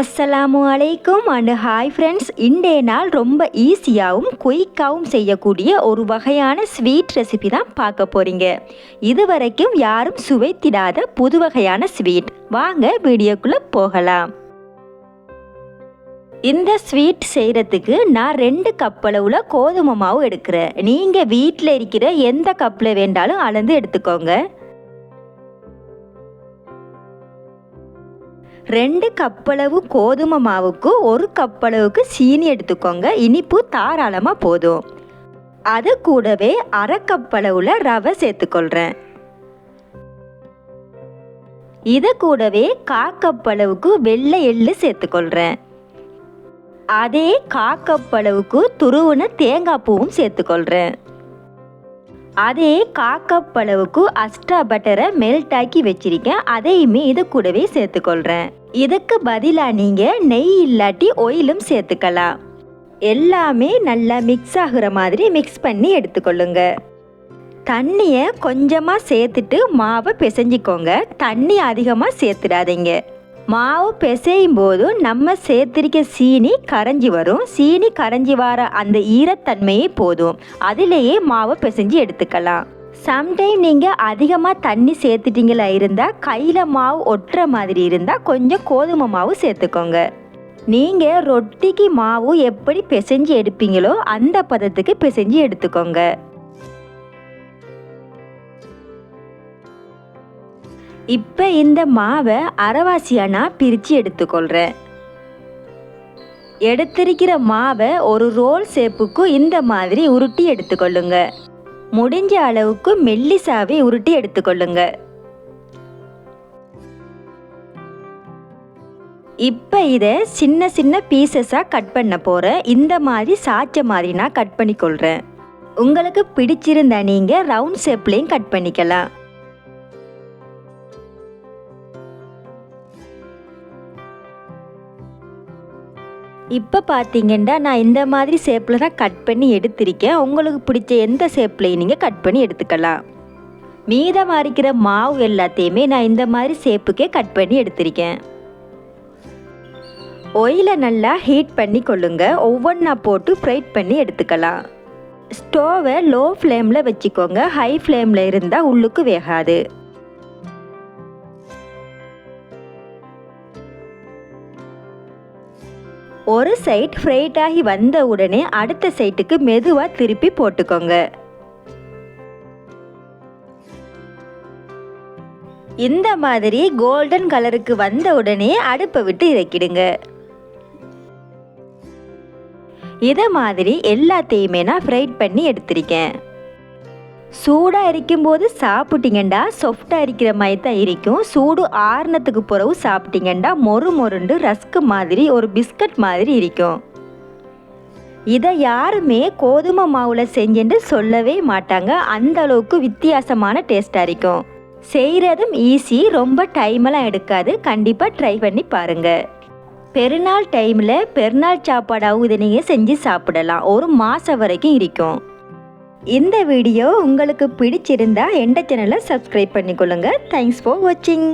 அஸ்ஸலாமு அலைக்கும் and hi friends இன்றைய நாள் ரொம்ப ஈஸியாகவும் குயிக்காகவும் செய்யக்கூடிய ஒரு வகையான ஸ்வீட் ரெசிபி தான் பார்க்க போகிறீங்க இது வரைக்கும் யாரும் சுவைத்திடாத புது வகையான ஸ்வீட் வாங்க வீடியோக்குள்ளே போகலாம். இந்த ஸ்வீட் செய்கிறதுக்கு நான் ரெண்டு கப் அளவில் கோதுமை மாவு எடுக்கிறேன். நீங்கள் வீட்டில் இருக்கிற எந்த கப்பில் வேண்டாலும் அளந்து எடுத்துக்கோங்க. ரெண்டு கப்பளவு கோதுமை மாவுக்கு ஒரு கப்பளவுக்கு சீனி எடுத்துக்கோங்க. இனிப்பு தாராளமாக போதும். அது கூடவே அரை கப்பளவில் ரவை சேர்த்துக்கொள்கிறேன் இதை கூடவே காக்கப்பளவுக்கு வெள்ளை எள்ளு சேர்த்துக்கொள்கிறேன் அதே காக்கப்பளவுக்கு துருவுன தேங்காய் பூவும் சேர்த்துக்கொள்கிறேன் அதே காக்கப்பளவுக்கு அஸ்ட்ரா பட்டரை மெல்ட் ஆக்கி வச்சிருக்கேன். அதையுமே இது கூடவே சேர்த்துக்கொள்கிறேன் இதுக்கு பதிலாக நீங்கள் நெய் இல்லாட்டி ஒயிலும் சேர்த்துக்கலாம். எல்லாமே நல்லா மிக்ஸ் ஆகுற மாதிரி மிக்ஸ் பண்ணி எடுத்துக்கொள்ளுங்க. தண்ணியை கொஞ்சமாக சேர்த்துட்டு மாவை பிசைஞ்சிக்கோங்க. தண்ணி அதிகமாக சேர்த்துடாதீங்க. மாவு பிசையும் போது நம்ம சேர்த்திருக்க சீனி கரைஞ்சி வரும். சீனி கரைஞ்சி வர அந்த ஈரத்தன்மையே போதும். அதிலேயே மாவை பிசைஞ்சு எடுத்துக்கலாம். சம்டைம் நீங்கள் அதிகமாக தண்ணி சேர்த்துட்டீங்களா இருந்தால் கையில் மாவு ஒட்டுற மாதிரி இருந்தால் கொஞ்சம் கோதுமை மாவு சேர்த்துக்கோங்க. நீங்கள் ரொட்டிக்கு மாவு எப்படி பிசைஞ்சு எடுப்பீங்களோ அந்த பதத்துக்கு பிசைஞ்சு எடுத்துக்கோங்க. இப்போ இந்த மாவை அரைவாசியாக நான் பிரித்து எடுத்துக்கொள்கிறேன் எடுத்திருக்கிற மாவை ஒரு ரோல் சேப்புக்கு இந்த மாதிரி உருட்டி எடுத்துக்கொள்ளுங்க. முடிஞ்ச அளவுக்கு மெல்லிசாவை உருட்டி எடுத்துக்கொள்ளுங்க. இப்போ இதை சின்ன சின்ன பீசஸாக கட் பண்ண போகிறேன் இந்த மாதிரி சாய்ச்ச மாதிரி நான் கட் பண்ணிக்கொள்கிறேன் உங்களுக்கு பிடிச்சிருந்தா நீங்கள் ரவுண்ட் ஷேப்லேயும் கட் பண்ணிக்கலாம். இப்போ பார்த்தீங்கன்னா நான் இந்த மாதிரி ஷேப்பில் தான் கட் பண்ணி எடுத்திருக்கேன். உங்களுக்கு பிடிச்ச எந்த ஷேப்லையும் நீங்கள் கட் பண்ணி எடுத்துக்கலாம். மீதம் அரைக்கிற மாவு எல்லாத்தையுமே நான் இந்த மாதிரி ஷேப்புக்கே கட் பண்ணி எடுத்திருக்கேன். ஒயிலை நல்லா ஹீட் பண்ணி கொள்ளுங்க. ஒவ்வொன்றா போட்டு ஃப்ரைட் பண்ணி எடுத்துக்கலாம். ஸ்டோவை லோ ஃப்ளேமில் வச்சுக்கோங்க. ஹை ஃப்ளேமில் இருந்தால் உள்ளுக்கு வேகாது. ஒரு சைட் ஃப்ரைட் ஆகி வந்த உடனே அடுத்த சைட்டுக்கு மெதுவாக திருப்பி போட்டுக்கோங்க. இந்த மாதிரி கோல்டன் கலருக்கு வந்த உடனே அடுப்பை விட்டு இறக்கிடுங்க. இதை மாதிரி எல்லாத்தையுமே நான் ஃப்ரைட் பண்ணி எடுத்திருக்கேன். சூடாக இருக்கும்போது சாப்பிட்டீங்கண்டா சாஃப்டாக இருக்கிற மாதிரி தான் இருக்கும் சூடு ஆறுனத்துக்கு பிறகு சாப்பிட்டீங்கண்டா மொறு மொருண்டு ரஸ்க்கு மாதிரி ஒரு பிஸ்கட் மாதிரி இருக்கும் இதை யாருமே கோதுமை மாவில் செஞ்சுட்டு சொல்லவே மாட்டாங்க. அந்த அளவுக்கு வித்தியாசமான டேஸ்ட்டாக இருக்கும். செய்கிறதும் ஈஸி ரொம்ப டைமெல்லாம் எடுக்காது. கண்டிப்பாக ட்ரை பண்ணி பாருங்கள் பெருநாள் டைமில் பெருநாள் சாப்பாடாகவும் இதை நீங்கள் செஞ்சு சாப்பிடலாம். ஒரு மாதம் வரைக்கும் இருக்கும். இந்த வீடியோ உங்களுக்கு பிடிச்சிருந்தா எந்த சேனலை சப்ஸ்கிரைப் பண்ணிக்கொள்ளுங்க. தேங்க்ஸ் ஃபார் வாட்சிங்